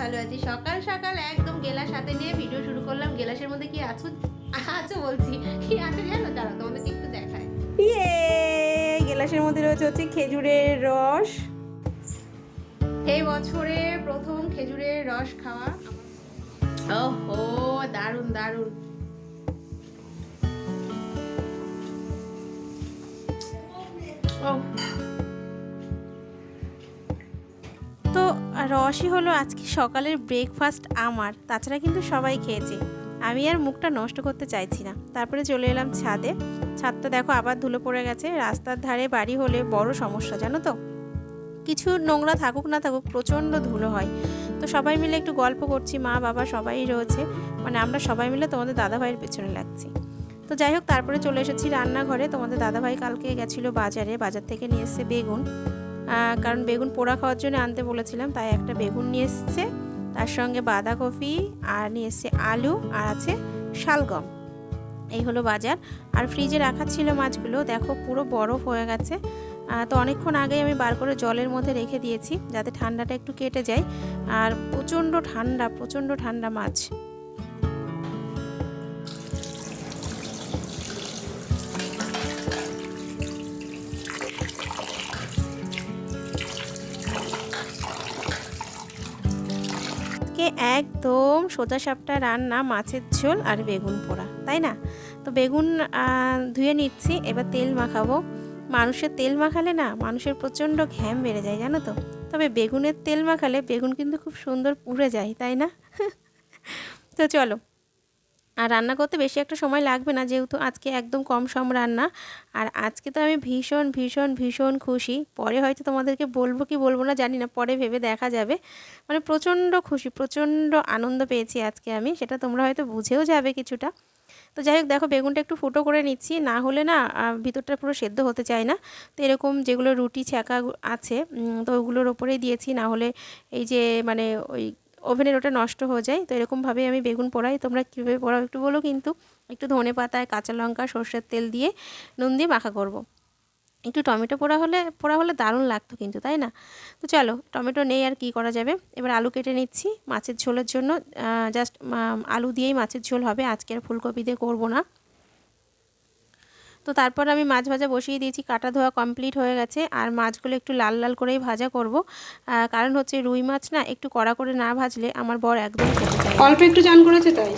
ভালো আছি। সকাল সকাল একদম গেলাস সাথে নিয়ে ভিডিও শুরু করলাম। গেলাসের মধ্যে কি আছো? আছো বলছি। কি আছে জানো? দাঁড়া তোমাদেরকে একটু দেখায় ইয়ে! গেলাসের মধ্যে রয়েছে হচ্ছে খেজুরের রস। এই বছরে প্রথম খেজুরের রস খাওয়া ওহো, দারুণ দারুণ। তো রসই হলো আজকে সকালের ব্রেকফাস্ট আমার, তাছাড়া কিন্তু সবাই খেয়েছে। আমি আর মুখটা নষ্ট করতে চাইছি না। তারপরে চলে এলাম ছাদে। ছাদটা দেখো আবার ধুলো পড়ে গেছে। রাস্তার ধারে বাড়ি হলে বড় সমস্যা, জানো তো? কিছু নোংরা থাকুক না থাকুক, প্রচণ্ড ধুলো হয়। তো সবাই মিলে একটু গল্প করছি, মা, বাবা সবাই রয়েছে। মানে আমরা সবাই মিলে তোমাদের দাদাভাইয়ের পেছনে লাগছি। তো যাই হোক, তারপরে চলে এসেছি রান্নাঘরে। তোমাদের দাদাভাই কালকে গেছিল বাজারে, বাজার থেকে নিয়ে এসছে বেগুন। কারণ বেগুন পোড়া খাওয়ার জন্য আনতে বলেছিলাম, তাই একটা বেগুন নিয়ে এসছে। তার সঙ্গে বাঁধাকপি আর নিয়ে এসছে আলু আর আছে শালগম। এই হলো বাজার। আর ফ্রিজে রাখা ছিল মাছগুলো, দেখো পুরো বরফ হয়ে গেছে। তো অনেকক্ষণ আগেই আমি বার করে জলের মধ্যে রেখে দিয়েছি, যাতে ঠান্ডাটা একটু কেটে যায়। আর প্রচণ্ড ঠান্ডা প্রচণ্ড ঠান্ডা মাছ। আজকে একদম সোজা সাপটা রান্না, মাছের ঝোল আর বেগুন পোড়া, তাই না? তো বেগুন ধুয়ে নিচ্ছি, এবার তেল মাখাবো। মানুষের তেল মাখালে না, মানুষের প্রচণ্ড ঘ্যাম বেড়ে যায়, জানো তো? তবে বেগুনের তেল মাখালে বেগুন কিন্তু খুব সুন্দর পুড়ে যায়, তাই না? তো চলো আর রান্না করতে বেশি একটা সময় লাগবে না যেহেতু আজকে একদম কম সম রান্না। আর আজকে তো আমি ভীষণ ভীষণ ভীষণ খুশি। পরে হয়তো তোমাদেরকে বলব কি বলব না জানি না, পরে ভেবে দেখা যাবে। মানে প্রচণ্ড খুশি, প্রচণ্ড আনন্দ পেয়েছি আজকে আমি, সেটা তোমরা হয়তো বুঝেও যাবে কিছুটা। তো যাই হোক, দেখো বেগুনটা একটু ফুটো করে নিচ্ছি, না হলে না ভিতরটা পুরো সেদ্ধ হতে চায় না। তো এরকম যেগুলো রুটি, ছ্যাঁকা আছে তো ওগুলোর ওপরেই দিয়েছি, না হলে এই যে মানে ওই ওভেনের ওটা নষ্ট হয়ে যায়। তো এরকমভাবেই আমি বেগুন পোড়াই। তোমরা কীভাবে পোড়াও একটু বলো, কিন্তু একটু ধনে পাতায় কাঁচা লঙ্কা, সর্ষের তেল দিয়ে নুন দিয়ে মাখা করব। একটু টমেটো পোড়া হলে পোড়া হলে দারুণ লাগতো কিন্তু, তাই না? তো চলো, টমেটো নেই আর কি করা যাবে। এবার আলু কেটে নিচ্ছি মাছের ঝোলের জন্য। জাস্ট আলু দিয়েই মাছের ঝোল হবে। আজকে আর ফুলকপি দিয়ে করব না। তো তারপর আমি মাছ ভাজা বসিয়ে দিয়েছি কাটা ধোয়া কমপ্লিট হয়ে গেছে আর মাছগুলো একটু লাল লাল করেই ভাজা করব। কারণ হচ্ছে রুই মাছ না একটু কড়া করে না ভাজলে আমার বর একদম খেতে চায় অল্প একটু চান করেছে তাই?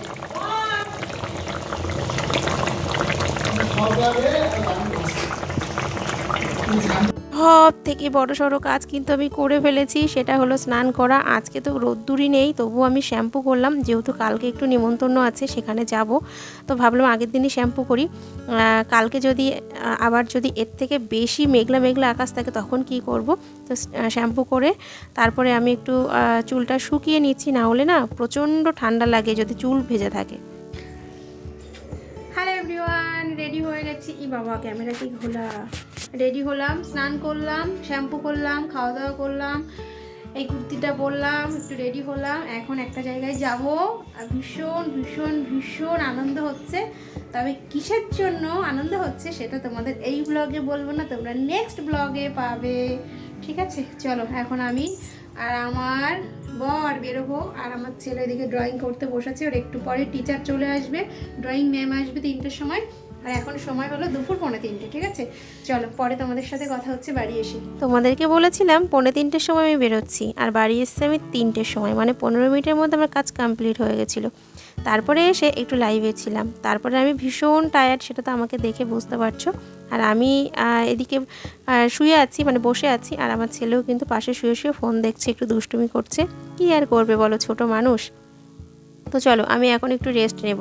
সব থেকে বড় সড়ো কাজ কিন্তু আমি করে ফেলেছি, সেটা হলো স্নান করা। আজকে তো রোদ্দুরই নেই তবু আমি শ্যাম্পু করলাম, যেহেতু কালকে একটু নিমন্ত্রণ আছে, সেখানে যাব। তো ভাবলাম আগের দিনই শ্যাম্পু করি। কালকে যদি আবার যদি এর থেকে বেশি মেঘলা মেঘলা আকাশ থাকে, তখন কি করব? তো শ্যাম্পু করে তারপরে আমি একটু চুলটা শুকিয়ে নিচ্ছি, না হলে না প্রচণ্ড ঠান্ডা লাগে যদি চুল ভেজে থাকে। হ্যালো এভরিওয়ান রেডি হয়ে গেছি। ই বাবা ক্যামেরা কি ঘোলা রেডি হলাম, স্নান করলাম, শ্যাম্পু করলাম খাওয়া দাওয়া করলাম, এই কুর্তিটা পরলাম, একটু রেডি হলাম। এখন একটা জায়গায় যাব ভীষণ ভীষণ ভীষণ আনন্দ হচ্ছে। তবে কিসের জন্য আনন্দ হচ্ছে সেটা তোমাদের এই ব্লগে বলব না, তোমরা নেক্সট ব্লগে পাবে। ঠিক আছে? চলো, এখন আমি আর আমার বর বেরোবো আর আমার ছেলে এদিকে ড্রয়িং করতে বসেছে, ওর একটু পরে টিচার চলে আসবে। ড্রয়িং ম্যাম আসবে তিনটের সময়। আর এখন সময় হলো দুপুর পৌনে তিনটে, ঠিক আছে? চলো, পরে তোমাদের সাথে কথা হচ্ছে, বাড়ি এসে। তোমাদেরকে বলেছিলাম পৌনে তিনটের সময় আমি বেরোচ্ছি, আর বাড়ি এসছি আমি তিনটের সময় মানে পনেরো মিনিটের মধ্যে আমার কাজ কমপ্লিট হয়ে গেছিল। তারপরে এসে একটু লাইভে ছিলাম। তারপরে আমি ভীষণ টায়ার্ড সেটা তো আমাকে দেখে বুঝতে পারছ। আর আমি এদিকে শুয়ে আছি মানে বসে আছি, আর আমার ছেলেও কিন্তু পাশে শুয়ে শুয়ে ফোন দেখছে, একটু দুষ্টুমি করছে। কি আর করবে বলো, ছোট মানুষ। তো চলো, আমি এখন একটু রেস্ট নেব।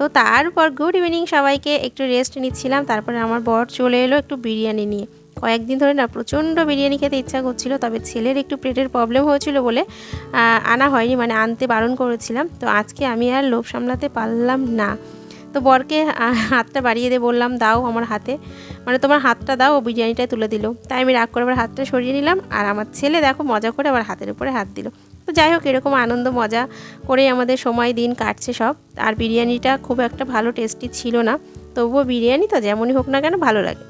তো তারপর গুড ইভিনিং সবাইকে, একটু রেস্ট নিচ্ছিলাম, তারপরে আমার বর চলে এলো একটু বিরিয়ানি নিয়ে। কয়েকদিন ধরে না প্রচণ্ড বিরিয়ানি খেতে ইচ্ছা করছিল, তবে ছেলের একটু পেটের প্রবলেম হয়েছিল বলে আনা হয়নি মানে আনতে বারণ করেছিলাম। তো আজকে আমি আর লোভ সামলাতে পারলাম না। তো বরকে হাতটা বাড়িয়ে দিয়ে বললাম, দাও আমার হাতে। মানে তোমার হাতটা দাও, ও বিরিয়ানিটা তুলে দিল। তাই আমি রাগ করে আবার হাতটা সরিয়ে নিলাম। আর আমার ছেলে দেখো মজা করে আবার হাতের উপরে হাত দিল। তো যাই হোক, এরকম আনন্দ, মজা করেই আমাদের সময়, দিন কাটছে সব। আর বিরিয়ানিটা খুব একটা ভালো টেস্টি ছিল না। তবুও বিরিয়ানি তো যেমনই হোক না কেন ভালো লাগে।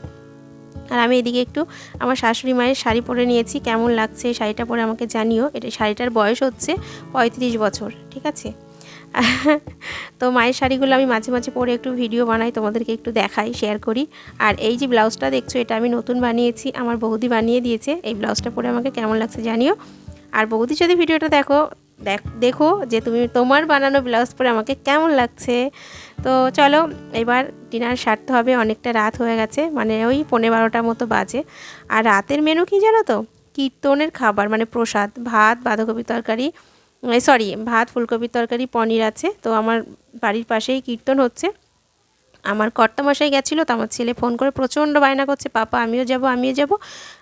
আর আমি এদিকে একটু আমার শাশুড়ি মায়ের শাড়ি পরে নিয়েছি। কেমন লাগছে শাড়িটা পরে আমাকে জানিও। এটা শাড়িটার বয়স হচ্ছে পঁয়ত্রিশ বছর, ঠিক আছে? তো মায়ের শাড়িগুলো আমি মাঝে মাঝে পরে একটু ভিডিও বানাই, তোমাদেরকে একটু দেখাই শেয়ার করি। আর এই যে ব্লাউজটা দেখছ, এটা আমি নতুন বানিয়েছি, আমার বৌদি বানিয়ে দিয়েছে। এই ব্লাউজটা পরে আমাকে কেমন লাগছে জানিও। আর বৌদি, যদি ভিডিওটা দেখো, দেখ যে তুমি তোমার বানানো ব্লাউজ পরে আমাকে কেমন লাগছে। তো চলো, এবার ডিনার সারতে হবে, অনেকটা রাত হয়ে গেছে মানে ওই পনেরো বারোটার মতো বাজে। আর রাতের মেনু কি জানো তো? কীর্তনের খাবার মানে প্রসাদ, ভাত, বাঁধাকপি তরকারি সরি ভাত ফুলকপির তরকারি, পনির আছে। তো আমার বাড়ির পাশেই কীর্তন হচ্ছে। আমার কর্তামশাই গেছিল, তো আমার ছেলে ফোন করে প্রচণ্ড বায়না করছে, পাপা, আমিও যাব আমিও যাব।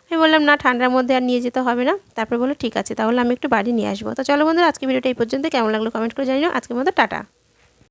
আমি বললাম, না, ঠান্ডার মধ্যে আর নিয়ে যেতে হবে না। তারপরে বলল, ঠিক আছে, তাহলে আমি একটু বাড়ি নিয়ে আসব। তো চলো বন্ধুরা আজকে ভিডিওটা এই পর্যন্ত কেমন লাগল কমেন্ট করে জানিও। আজকের মতো, টাটা।